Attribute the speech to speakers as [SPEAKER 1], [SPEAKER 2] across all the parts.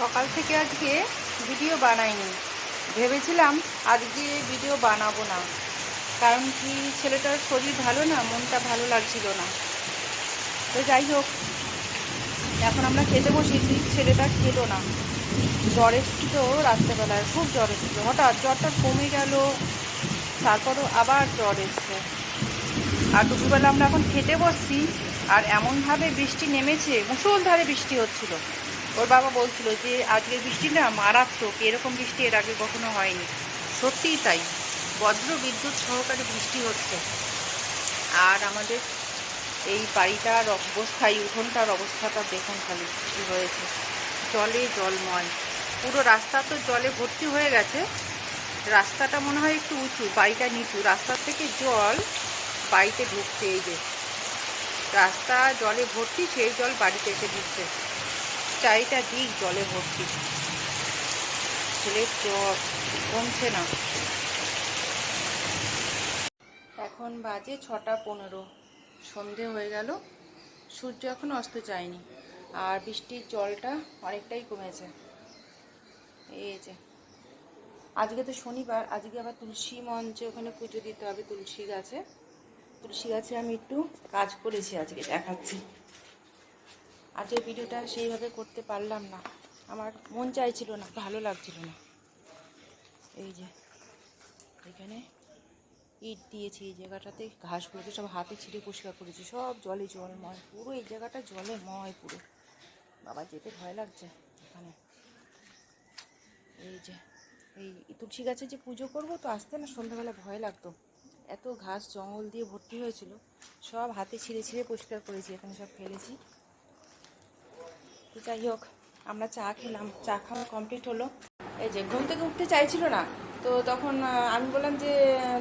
[SPEAKER 1] সকাল থেকে আজকে ভিডিও বানাইনি। ভেবেছিলাম আজকে ভিডিও বানাবো না। কারণ কি ছেলেটার শরীর ভালো না, মনটা ভালো লাগছিল না। তো যাই হোক, এখন আমরা খেতে বসেছি, ছেলেটা খেলো না। জ্বর এসেছিল রাত্রেবেলায়, খুব জ্বর এসেছিল। হঠাৎ জ্বরটা কমে গেল, তারপরও আবার জ্বর এসছে। আর দুপুরবেলা আমরা এখন খেতে বসছি, আর এমনভাবে বৃষ্টি নেমেছে মুসলধারে বৃষ্টি হচ্ছিল। ওর বাবা বলছিল যে, আজকের বৃষ্টি না মারাত্মক, এরকম বৃষ্টি এর আগে কখনো হয়নি। সত্যিই তাই। বজ্র বিদ্যুৎ সহকারে বৃষ্টি হচ্ছে। আর আমাদের এই বাড়িটার অবস্থায়, উঠোনটার অবস্থাটা দেখুন খালি কী হয়েছে। জলে জলময়। পুরো রাস্তা তো জলে ভর্তি হয়ে গেছে। রাস্তাটা মনে হয় একটু উঁচু, বাড়িটা নিচু। রাস্তার থেকে জল বাড়িতে ঢুকছে এই যে। রাস্তা জলে ভর্তি, সেই জল বাড়িতে এসে ঢুকছে। চারিটা দিক, জলে ভর্তি। ছেলের জ্বর, কমছে না। এখন বাজে ছটা পনেরো। সন্ধে হয়ে গেল। সূর্য এখন অস্ত যায়নি। আর বৃষ্টির জলটা অনেকটাই কমেছে। এই যে। আজকে তো শনিবার, আজকে আবার তুলসী মঞ্চে ওখানে পুজো দিতে হবে, তুলসী গাছে। তুলসী গাছে আমি একটু কাজ করেছি আজকে, দেখাচ্ছি। আজকের ভিডিওটা সেইভাবে করতে পারলাম না। আমার মন চাইছিল না, ভালো লাগছিল না। এই যে, এখানে ইট দিয়েছি এই জায়গাটাতে, ঘাসগুলোকে সব হাতে ছিঁড়ে পরিষ্কার করেছি, সব জলে জলময়, পুরো এই জায়গাটা জলে ময় পুরো। বাবা, যেতে ভয় লাগছে এখানে। এই যে, এই তুলসী গাছে যে পুজো করব, তো আসতে না সন্ধ্যাবেলা ভয় লাগতো। এত ঘাস জঙ্গল দিয়ে ভর্তি হয়েছিল, সব হাতে ছিঁড়ে ছিঁড়ে পরিষ্কার করেছি, এখানে সব ফেলেছি। তো যাই হোক আমরা চা খেলাম, চা খাওয়া কমপ্লিট হলো। এই যে, ঘুম থেকে উঠতে চাইছিল না, তো তখন আমি বললাম যে,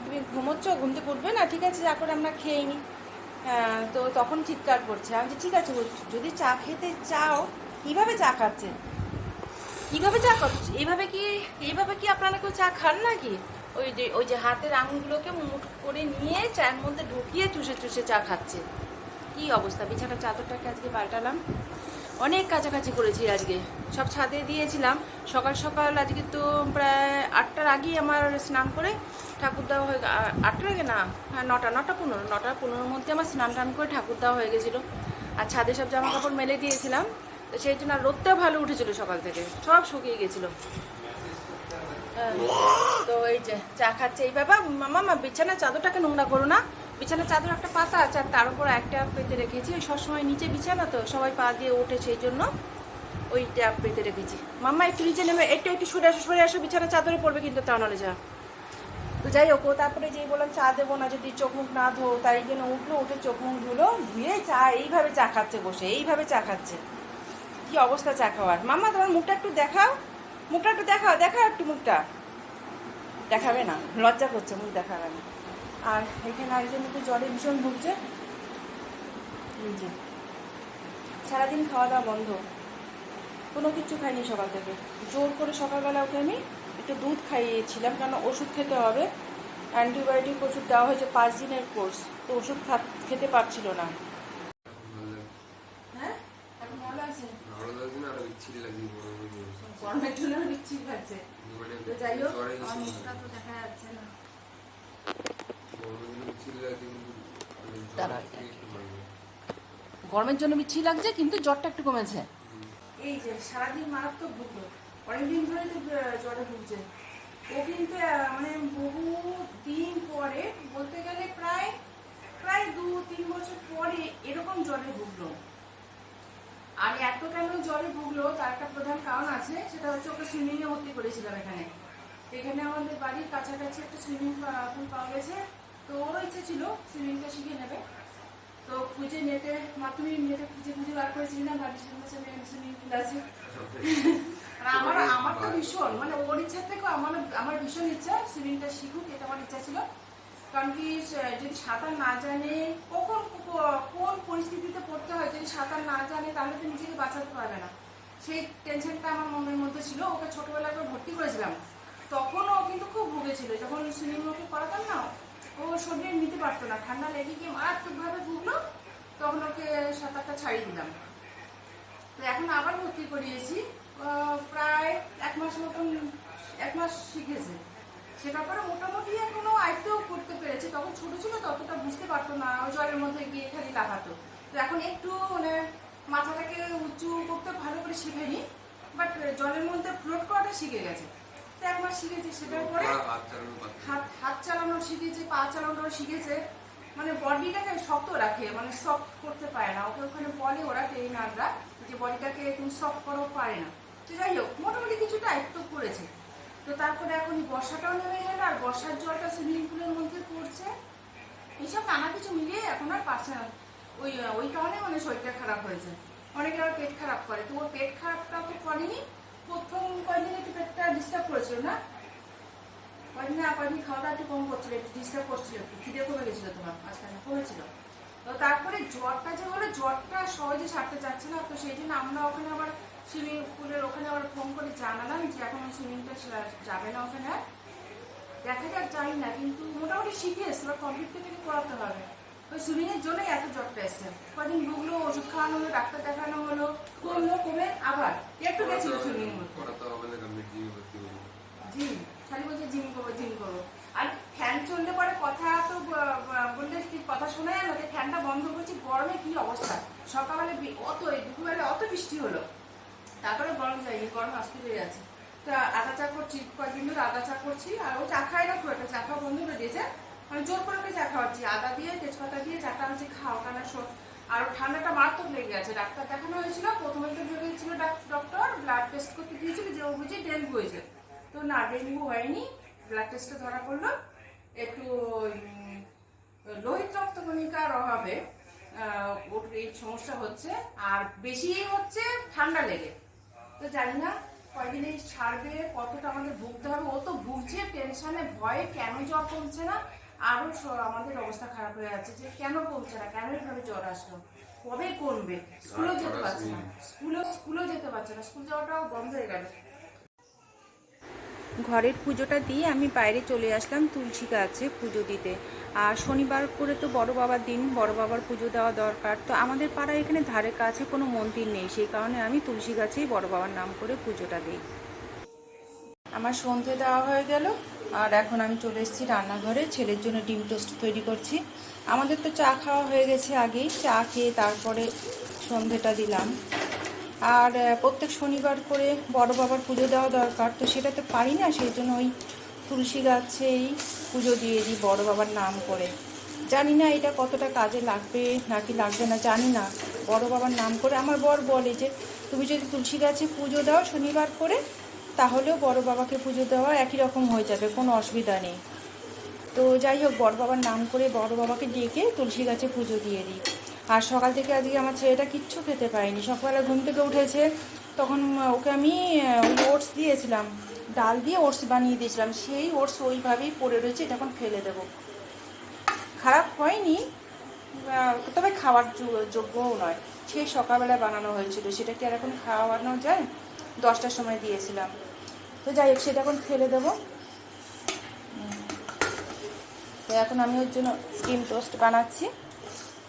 [SPEAKER 1] তুমি ঘুমোচ্ছ? ঘুম থেকে উঠবে না? ঠিক আছে, যা করে আমরা খেয়ে নিই তো তখন চিৎকার করছে। আমি ঠিক আছে যদি চা খেতে চাও, কীভাবে চা খাচ্ছে? কীভাবে চা খাচ্ছে এইভাবে কি এইভাবে কি আপনারা কেউ চা খান নাকি? ওই যে ওই যে হাতের আঙুলগুলোকে মুঠ করে নিয়ে চায়ের মধ্যে ঢুকিয়ে চুষে চুষে চা খাচ্ছে। কি অবস্থা? বিছানা চাদরটাকে আজকে পাল্টালাম? অনেক কাছাকাছি করেছি আজকে। সব ছাদে দিয়েছিলাম। সকাল সকাল আজকে তো প্রায় আটটার আগেই আমার স্নান করে ঠাকুর দেওয়া হয়ে আটটার আগে না হ্যাঁ নটা নটা পনেরো নটা পনেরোর মধ্যে আমার স্নান টান করে ঠাকুর দেওয়া হয়ে গেছিল। আর ছাদে সব জামা কাপড় মেলে দিয়েছিলাম। তো সেই জন্য আর রোদটাও ভালো উঠেছিল সকাল থেকে সব শুকিয়ে গেছিল। হ্যাঁ, তো এই যে চা খাচ্ছে। এই বাবা মামা মা বিছানা চাদরটাকে নোংরা করো না। বিছানার চাদর একটা পাতা আছে, আর তার উপর একটা পেতে রেখেছি। ওই সবসময় নিচে বিছানা তো, সবাই পা দিয়ে ওঠে সেই জন্য ওই ট্যাপ পেতে রেখেছি। মাম্মা একটু নিচে নেমে, একটু একটু সরে আসো সরে আসো, বিছানার চাদরে পড়বে কিন্তু তা নাহলে যা। তো যাই হোক তারপরে যেই বললাম, চা দেবো না, যদি চোখ মুখ না ধো তাই জন্য উঠল, উঠে চোখ মুখ ধুলো, ধুয়ে চা, এইভাবে চা খাচ্ছে বসে, এইভাবে চা খাচ্ছে। কি অবস্থা চা খাওয়ার? মাম্মা, তোমার মুখটা একটু দেখাও। মুখটা একটু দেখাও দেখাও একটু মুখটা। দেখাবে না, লজ্জা করছে, মুখ দেখাবে না। আর এখানে আরেকজন একটু জ্বরে ভীষণ ভুগছে। এই সারাদিন খাওয়া দাওয়া বন্ধ। কোনো কিছু খাইনি সকাল থেকে। জোর করে সকালবেলা ওকে আমি একটু দুধ খাইয়েছিলাম কারণ ওষুধ খেতে হবে। অ্যান্টিবায়োটিক ওষুধ দেওয়া হয়েছে পাঁচ দিনের কোর্স তো ওষুধ খা- খেতে পারছিল না। হ্যাঁ?
[SPEAKER 2] গরমের
[SPEAKER 1] জন্য বিচ্ছির তো যাই হোক তো দেখা যাচ্ছে না
[SPEAKER 2] গরমের জন্য বিচ্ছিরি লাগছে কিন্তু মানে জ্বর
[SPEAKER 1] দাঁড়াও,
[SPEAKER 2] থেকে একটু ভালো।
[SPEAKER 1] গরমের জন্য বিচ্ছি লাগছে, কিন্তু জ্বরটা একটু কমেছে। এই যে, সারাদিন মারাত্মক ভুগলো অনেকদিন ধরে তো জ্বরে ভুগছে। ও কিন্তু মানে বহু দিন পরে, বলতে গেলে প্রায় প্রায় দু, তিন বছর পরে এরকম জ্বরে ভুগলো। আর এত কেন জ্বরে ভুগলো, তার একটা প্রধান কারণ আছে, সেটা হচ্ছে ওকে সুইমিং এ ভর্তি করেছিলাম এখানে। এখানে আমাদের বাড়ির কাছাকাছি একটা সুইমিং পুল পাওয়া গেছে। তো ওরও ইচ্ছে ছিল সুইমিংটা শিখে নেবে। তো খুঁজে নেটে মাধ্যমিক নেটে খুঁজে খুঁজে বার করেছি না সামনে সুইমিং পুল আছে আমার আমার তো ভীষণ মানে ওর ইচ্ছা থেকেও আমার আমার ভীষণ ইচ্ছা সুইমিংটা শিখুক, এটা আমার ইচ্ছা ছিল। কারণ কি যদি সাঁতার না জানে, কখন কোন পরিস্থিতিতে পড়তে হয়, যদি সাঁতার না জানে, তাহলে তো নিজেকে বাঁচাতে পারবে না। সেই টেনশনটা আমার মনের মধ্যে ছিল, ওকে ছোটবেলায় ভর্তি করেছিলাম। তখন ও কিন্তু খুব ভুগেছিল যখন সুইমিং ওকে করাতাম না ও শরীরে নিতে পারতো না। ঠান্ডা লেগে গিয়ে মারাত্মকভাবে ভুগলো, তখন ওকে সাঁতারটা ছাড়িয়ে দিলাম। তো এখন আবার ভর্তি করিয়েছি। প্রায় এক মাস মতন, এক মাস শিখেছে। শেখার পরে মোটামুটি এখনও আয়ত্ত করতে পেরেছে। তখন ছোট ছিল, ততটা বুঝতে পারতো না। জলের মধ্যে গিয়ে খালি লাগাতো তো এখন একটু মানে মাথাটাকে উঁচু করতে ভালো করে শিখেনি, বাট জলের মধ্যে ফ্লোট করাটা শিখে গেছে। তো এক শিখেছে সেটার পরে
[SPEAKER 2] না।
[SPEAKER 1] হাত হাত চালানো শিখেছে পা চালানো শিখেছে। মানে বডিটাকে শক্ত রাখে মানে সফট করতে পারে না। ওকে ওখানে বলে ওরা ট্রেনাররা যে বডিটাকে তুমি সফট করো পারে না। তো যাই হোক মোটামুটি কিছুটা আয়ত্ত করেছে। তো তারপরে এখন বর্ষাটাও নেমে গেল আর বর্ষার জলটা সুইমিং পুলের মধ্যে পড়ছে। এইসব নানা কিছু মিলিয়ে এখন আর পারছে না। ওই ওই কারণে মানে শরীরটা খারাপ হয়েছে। অনেকে আবার পেট খারাপ করে। তো ওর পেট খারাপটা তো করেনি প্রথম কয়েকদিন একটু পেটটা ডিস্টার্ব করেছিল না? কয়েকদিন না কয়েকদিন খাওয়া দাওয়া একটু কম করছিল, একটু ডিস্টার্ব করছিল, একটু খিদে কমে গেছিল তোমার, মাঝখানে কমেছিল তো তারপরে জ্বরটা যে হলো, জ্বরটা সহজে সারতে যাচ্ছে না, তো সেই জন্য আমরা ওখানে আবার সুইমিং পুলের ওখানে আবার ফোন করে জানালাম যে এখন সুইমিংটা যাবে না ওখানে। দেখা যাক, জানি না, কিন্তু মোটামুটি শিখে এসছে, এবার কমপ্লিট থেকে করাতে হবে। ওই সুইমিং জন্যই এত জ্বরটা এসছে কদিন ঢুকলো ওষুধ খাওয়ানো হলো ডাক্তার দেখানো হলো কমলো কমে আবার। একটু গেছিল সুইমিং মধ্যে
[SPEAKER 2] পড়াতে হবে না কমপ্লিট জিমে ভর্তি হব।
[SPEAKER 1] জিম? খালি বলছে জিম করব জিম করব। আর ফ্যান চললে পরে কথা তো বললে কি কথা শোনা যায় না যে ফ্যানটা বন্ধ করছি গরমে কি অবস্থা? সকালবেলা অত এই দুপুরবেলা অত বৃষ্টি হলো। তারপরে গরম যায়নি গরম আসতে পেরে যাচ্ছে তা আদা চা করছি কয়েকদিন ধরে আদা চা করছি আর ও চা খায় না খুব একটা চা খাওয়া বন্ধ করে দিয়েছে। মানে জোর করে ওকে চা খাওয়াচ্ছি, আদা দিয়ে, তেজপাতা দিয়ে চাটা হচ্ছে খাও কেন শো- আর ঠান্ডাটা মারাত্মক লেগে গেছে। ডাক্তার দেখানো হয়েছিল, প্রথমে তো ভেবেছিল ডক্টর ব্লাড টেস্ট করতে দিয়েছিল, যে ও বুঝি ডেঙ্গু হয়েছে তো না ডেঙ্গু হয়নি ব্লাড টেস্টে ধরা পড়ল। একটু লোহিত রক্তকণিকার অভাবে ওর এই সমস্যা হচ্ছে। আর বেশি হচ্ছে ঠান্ডা লেগে। তো জানি না, কয়দিনে ছাড়বে, কতটা আমাদের ভুগতে হবে, ও তো ভুগছে টেনশনে ভয়ে কেন জ্বর কমছে না। আরও স- আমাদের অবস্থা খারাপ হয়ে যাচ্ছে যে কেন কমছে না? কেন এভাবে জ্বর আসলো? কবে কমবে? স্কুলেও যেতে পারছে না। স্কুলেও স্কুলেও যেতে পারছে না। স্কুল যাওয়াটাও বন্ধ হয়ে গেল।
[SPEAKER 3] ঘরের পুজোটা দিয়ে আমি বাইরে চলে আসলাম তুলসী গাছে পুজো দিতে। আর শনিবার করে তো বড় বাবার দিন বড় বাবার পুজো দেওয়া দরকার। তো আমাদের পাড়ায় এখানে ধারে কাছে কোনো মন্দির নেই। সেই কারণে আমি তুলসী গাছেই বড় বাবার নাম করে পুজোটা দিই। আমার সন্ধে দেওয়া হয়ে গেল, আর এখন আমি চলে এসেছি রান্নাঘরে। ছেলের জন্য ডিম টোস্ট তৈরি করছি। আমাদের তো চা খাওয়া হয়ে গেছে আগেই। চা খেয়ে তারপরে সন্ধেটা দিলাম। আর প্রত্যেক শনিবার করে বড় বাবার পুজো দেওয়া দরকার, তো সেটা তো পারি না, সেই জন্য ওই তুলসী গাছেই পুজো দিয়ে দিই বড় বাবার নাম করে। জানি না এটা কতটা কাজে লাগবে নাকি লাগবে না, জানি না। বড় বাবার নাম করে আমার বর বলে যে, তুমি যদি তুলসী গাছে পুজো দাও শনিবার করে তাহলেও বড় বাবাকে পুজো দেওয়া একই রকম হয়ে যাবে, কোনো অসুবিধা নেই। তো যাই হোক, বড় বাবার নাম করে বড় বাবাকে ডেকে তুলসী গাছে পুজো দিয়ে দিই। আর সকাল থেকে আজকে আমার ছেলেটা কিচ্ছু খেতে পায়নি সকালবেলা ঘুম থেকে উঠেছে, তখন ওকে আমি ওটস দিয়েছিলাম। ডাল দিয়ে ওটস বানিয়ে দিয়েছিলাম। সেই ওটস ওইভাবেই পড়ে রয়েছে, এটা এখন ফেলে দেবো। খারাপ হয়নি তবে খাওয়ার যোগ্যও নয়। সেই সকালবেলা বানানো হয়েছিল সেটা কি আর এখন খাওয়ানো যায়? দশটার সময় দিয়েছিলাম। তো যাই হোক, সেটা এখন ফেলে দেবো। তো এখন আমি ওর জন্য ডিম টোস্ট বানাচ্ছি।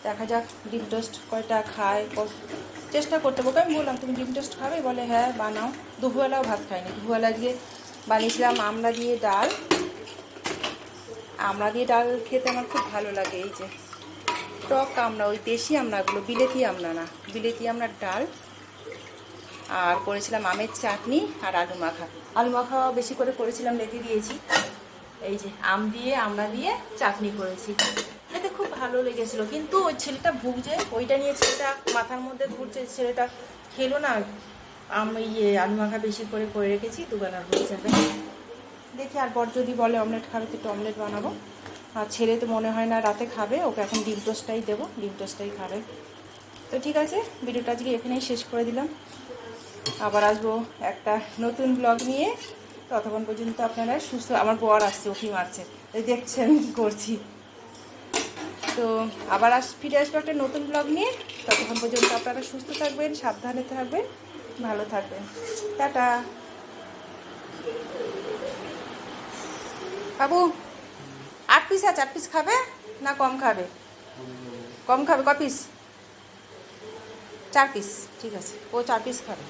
[SPEAKER 3] দেখা যাক ডিম টোস্ট কয়টা খায় চেষ্টা করতে হবে আমি বললাম, তুমি ডিম টোস্ট খাবে? বলে হ্যাঁ বানাও। দুপুরবেলাও ভাত খাইনি। দুপুরবেলা দিয়ে বানিয়েছিলাম আমড়া দিয়ে ডাল। আমড়া দিয়ে ডাল খেতে আমার খুব ভালো লাগে এই যে। টক আমড়া, ওই দেশি আমড়াগুলো, বিলেতি আমড়া না, বিলেতি আমড়ার ডাল। আর করেছিলাম আমের চাটনি আর আলু মাখা। আলু মাখা বেশি করে করেছিলাম রেখে দিয়েছি। এই যে, আম দিয়ে, আমড়া দিয়ে চাটনি করেছি। এতে খুব ভালো লেগেছিল। কিন্তু ওই ছেলেটা ভুগছে, ওইটা নিয়ে ছেলেটা মাথার মধ্যে ঘুরছে, ছেলেটা খেলো না। আমি ইয়ে আলু মাখা বেশি করে করে রেখেছি দুবেলার হয়ে যাবে। দেখি আর বর যদি বলে অমলেট খাবে, তো একটু অমলেট বানাবো। আর ছেলে তো মনে হয় না রাতে খাবে, ওকে এখন ডিম টোস্টটাই দেবো, ডিম টোস্টটাই খাবে। তো ঠিক আছে, ভিডিওটা আজকে এখানেই শেষ করে দিলাম। আবার আসব একটা নতুন ব্লগ নিয়ে। ততক্ষণ পর্যন্ত আপনারা সুস্থ আমার বর আসছে ওকি মারছে। এই দেখছেন কি করছি। তো আবার আস ফিরে আসব একটা নতুন ব্লগ নিয়ে। ততক্ষণ পর্যন্ত আপনারা সুস্থ থাকবেন, সাবধানে থাকবেন, ভালো থাকবেন। টাটা। বাবু, আট পিস আছে, আট পিস খাবে না কম খাবে? কম খাবে, ক পিস চার পিস ঠিক আছে। ও চার পিস খাবে।